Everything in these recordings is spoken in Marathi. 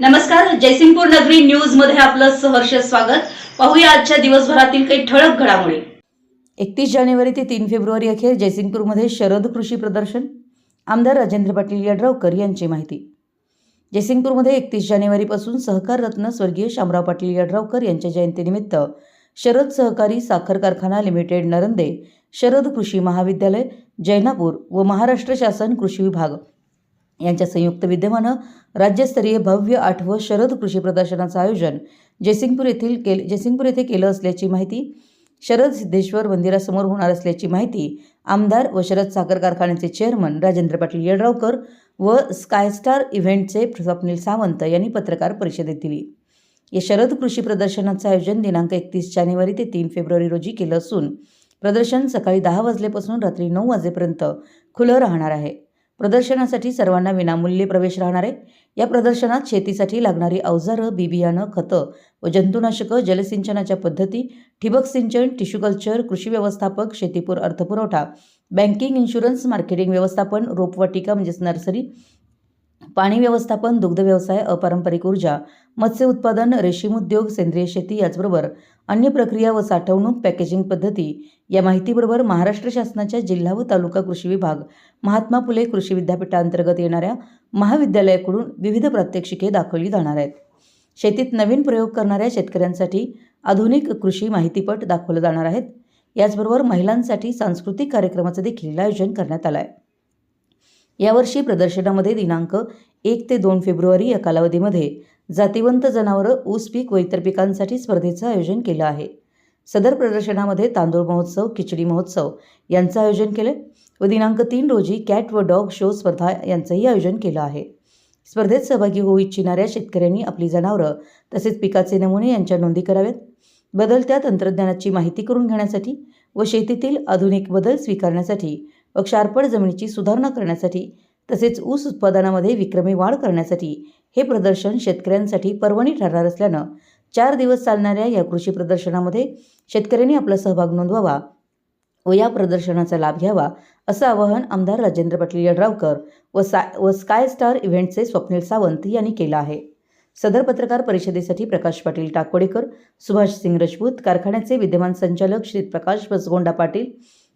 नमस्कार जयसिंगपूर नगरी न्यूजमध्ये आपलं सहर्ष स्वागत. पाहूया आजच्या दिवसभरातील काही ठळक घडामोडी. एकतीस जानेवारी ते तीन फेब्रुवारी अखेर जयसिंगपूरमध्ये शरद कृषी प्रदर्शन. आमदार राजेंद्र पाटील यड्रावकर यांची माहिती. जयसिंगपूरमध्ये एकतीस जानेवारीपासून सहकार रत्न स्वर्गीय शामराव पाटील यड्रावकर यांच्या जयंतीनिमित्त शरद सहकारी साखर कारखाना लिमिटेड नरंदे शरद कृषी महाविद्यालय जैनापूर व महाराष्ट्र शासन कृषी विभाग यांच्या संयुक्त विद्यमानं राज्यस्तरीय भव्य आठवं शरद कृषी प्रदर्शनाचं आयोजन जयसिंगपूर येथील केल जयसिंगपूर येथे केलं असल्याची माहिती शरद सिद्धेश्वर मंदिरासमोर होणार असल्याची माहिती आमदार व शरद साखर कारखान्याचे चेअरमन राजेंद्र पाटील येड्रावकर व स्कायस्टार इव्हेंटचे स्वप्नील सावंत यांनी पत्रकार परिषदेत दिली. या शरद कृषी प्रदर्शनाचं आयोजन दिनांक एकतीस जानेवारी ते तीन फेब्रुवारी रोजी केलं असून प्रदर्शन सकाळी दहा वाजल्यापासून रात्री नऊ वाजेपर्यंत खुलं राहणार आहे. प्रदर्शनासाठी सर्वांना विनामूल्य प्रवेश राहणार आहे. या प्रदर्शनात शेतीसाठी लागणारी अवजारं बी बियाणं खतं व जंतुनाशकं जलसिंचनाच्या पद्धती ठिबक सिंचन टिश्यू कल्चर कृषी व्यवस्थापक शेतीपूर अर्थपुरवठा बँकिंग इन्शुरन्स मार्केटिंग व्यवस्थापन रोपवाटिका म्हणजेच नर्सरी पाणी व्यवस्थापन दुग्ध व्यवसाय अपारंपरिक ऊर्जा मत्स्य उत्पादन रेशीम उद्योग सेंद्रिय शेती याचबरोबर अन्य प्रक्रिया व साठवणूक पॅकेजिंग पद्धती या माहितीबरोबर महाराष्ट्र शासनाच्या जिल्हा व तालुका कृषी विभाग महात्मा फुले कृषी विद्यापीठांतर्गत येणाऱ्या महाविद्यालयाकडून विविध प्रात्यक्षिके दाखवली जाणार आहेत. शेतीत नवीन प्रयोग करणाऱ्या शेतकऱ्यांसाठी आधुनिक कृषी माहितीपट दाखवले जाणार आहेत. याचबरोबर महिलांसाठी सांस्कृतिक कार्यक्रमाचं देखील आयोजन करण्यात आलं आहे यावर्षी प्रदर्शनामध्ये दिनांक एक ते दोन फेब्रुवारी या कालावधीमध्ये जातिवंत जनावरं ऊस पीक व इतर पिकांसाठी स्पर्धेचं आयोजन केलं आहे. सदर प्रदर्शनामध्ये तांदूळ महोत्सव खिचडी महोत्सव यांचं आयोजन केलं व दिनांक तीन रोजी कॅट व डॉग शो स्पर्धा यांचंही आयोजन केलं आहे. स्पर्धेत सहभागी होऊ इच्छिणाऱ्या शेतकऱ्यांनी आपली जनावरं तसेच पिकाचे नमुने यांच्या नोंदी कराव्यात. बदलत्या तंत्रज्ञानाची माहिती करून घेण्यासाठी व शेतीतील आधुनिक बदल स्वीकारण्यासाठी व क्षारपड जमिनीची सुधारणा करण्यासाठी तसेच ऊस उत्पादनामध्ये विक्रमी वाढ करण्यासाठी हे प्रदर्शन शेतकऱ्यांसाठी पर्वणी ठरणार असल्यानं चार दिवस चालणाऱ्या या कृषी प्रदर्शनामध्ये शेतकऱ्यांनी आपला सहभाग नोंदवावा व या प्रदर्शनाचा लाभ घ्यावा असं आवाहन आमदार राजेंद्र पाटील यड्रावकर व सा व स्काय स्टार इव्हेंटचे स्वप्नील सावंत यांनी केलं आहे. सदर पत्रकार परिषदेसाठी प्रकाश पाटील टाकोडेकर सुभाष सिंग राजपूत कारखान्याचे विद्यमान संचालक श्री प्रकाश बसगोंडा पाटील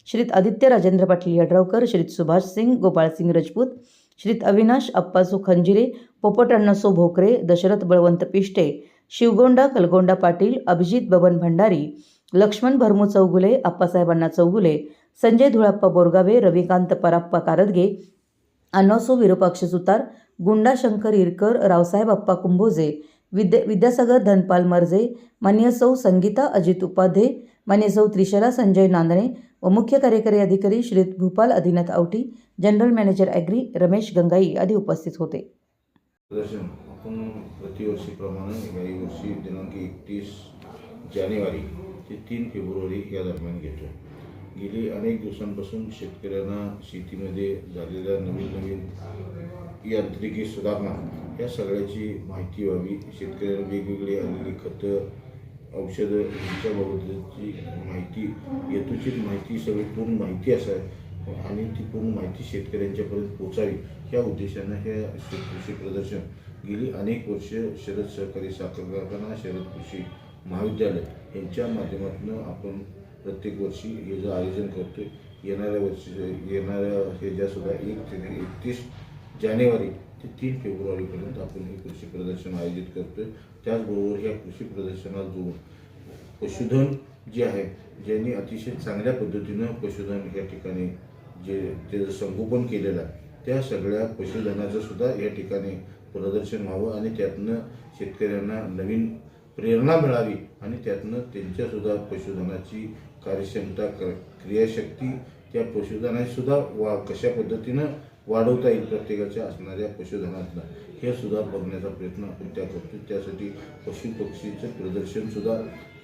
श्रीत आदित्य राजेंद्र पाटील यड्रावकर श्रीत सुभाष सिंग गोपाळसिंग राजपूत श्रीत अविनाश अप्पासू खंजिरे पोपट अण्णासो भोकरे दशरथ बळवंत पिष्टे शिवगोंडा कलगोंडा पाटील अभिजित बबन भंडारी लक्ष्मण भरमू चौगुले आप्पासाहेबांना चौगुले संजय धुळाप्पा बोरगावे रविकांत पराप्पा कारदगे अनोसो विरूपाक्ष सुतार गुंडा शंकर इरकर रावसाहेब अप्पा कुंभोजे विद्या विद्यासागर धनपाल मर्जे मान्यसौ संगीता अजित उपाध्ये मान्यसौ त्रिशला संजय नांदणे व मुख्य कार्यकारी अधिकारी Shri Bhupal Adinath Awati general manager agri Ramesh Gangai आदी उपस्थित होते. प्रदर्शन आपण प्रतिवर्षीप्रमाणे याही वर्षी दिनांक एकतीस जानेवारी ते तीन फेब्रुवारी या दरम्यान घेतो गेली अनेक दिवसांपासून शेतकऱ्यांना शेतीमध्ये झालेल्या नवीन नवीन यांत्रिकी सुधारणा या सगळ्याची माहिती व्हावी. शेतकऱ्यांना वेगवेगळी आलेली खतं औषधं यांच्याबाबतची माहिती हेतूची माहिती सगळी पूर्ण माहिती असावी आणि ती पूर्ण माहिती शेतकऱ्यांच्यापर्यंत पोचावी या उद्देशानं हे कृषी प्रदर्शन गेली. अनेक वर्ष शरद सहकारी साखर कारखाना शरद कृषी महाविद्यालय यांच्या माध्यमातून आपण प्रत्येक वर्षी हे जे आयोजन करतो येणाऱ्या वर्षी येणाऱ्या ह्याच्यासुद्धा एक ते एकतीस जानेवारी ते तीन फेब्रुवारीपर्यंत आपण हे कृषी प्रदर्शन आयोजित करतोय. त्याचबरोबर ह्या कृषी प्रदर्शनात जोडून पशुधन जे आहे ज्यांनी अतिशय चांगल्या पद्धतीनं पशुधन या ठिकाणी जे त्याचं संगोपन केलेलं आहे त्या सगळ्या पशुधनाचं सुद्धा या ठिकाणी प्रदर्शन व्हावं आणि त्यातनं शेतकऱ्यांना नवीन प्रेरणा मिळावी आणि त्यातनं त्यांच्यासुद्धा पशुधनाची कार्यक्षमता क्रियाशक्ती त्या पशुधनाची सुद्धा वा कशा पद्धतीनं वाढवता येईल प्रत्येकाच्या असणाऱ्या पशुधनातला हे सुद्धा बघण्याचा प्रयत्न आपण त्या करतो. त्यासाठी पशु पक्षीचं प्रदर्शनसुद्धा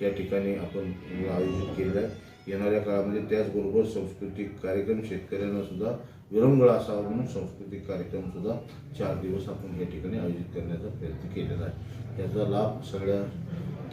या ठिकाणी आपण आयोजित केलेलं आहे. येणाऱ्या काळामध्ये त्याचबरोबर सांस्कृतिक कार्यक्रम शेतकऱ्यांना सुद्धा विरंगुळा असावा म्हणून सांस्कृतिक कार्यक्रमसुद्धा चार दिवस आपण या ठिकाणी आयोजित करण्याचा प्रयत्न केलेला आहे. त्याचा लाभ सगळ्या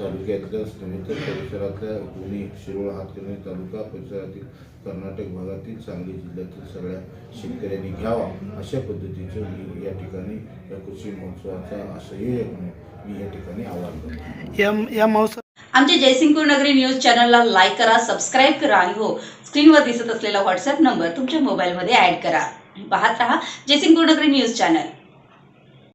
तालुक्यातल्याच नव्हे तर परिसरातल्या दोन्ही शिरोळ हातकर्णी तालुका परिसरातील कर्नाटक भागातील सांगली जिल्ह्यातील सगळ्या शेतकऱ्यांनी घ्यावा अशा पद्धतीचं मी या ठिकाणी या कृषी महोत्सवाचा म्हणून मी या ठिकाणी आवाहन करतो. या या महोत्सव आमच्या जयसिंगपूर नगरी न्यूज चॅनलला लाईक करा सबस्क्राईब करा आणि हो स्क्रीनवर दिसत असलेला व्हॉट्सअप नंबर तुमच्या मोबाईलमध्ये ऍड करा. पाहत रहा जयसिंगपूर नगरी न्यूज चॅनल.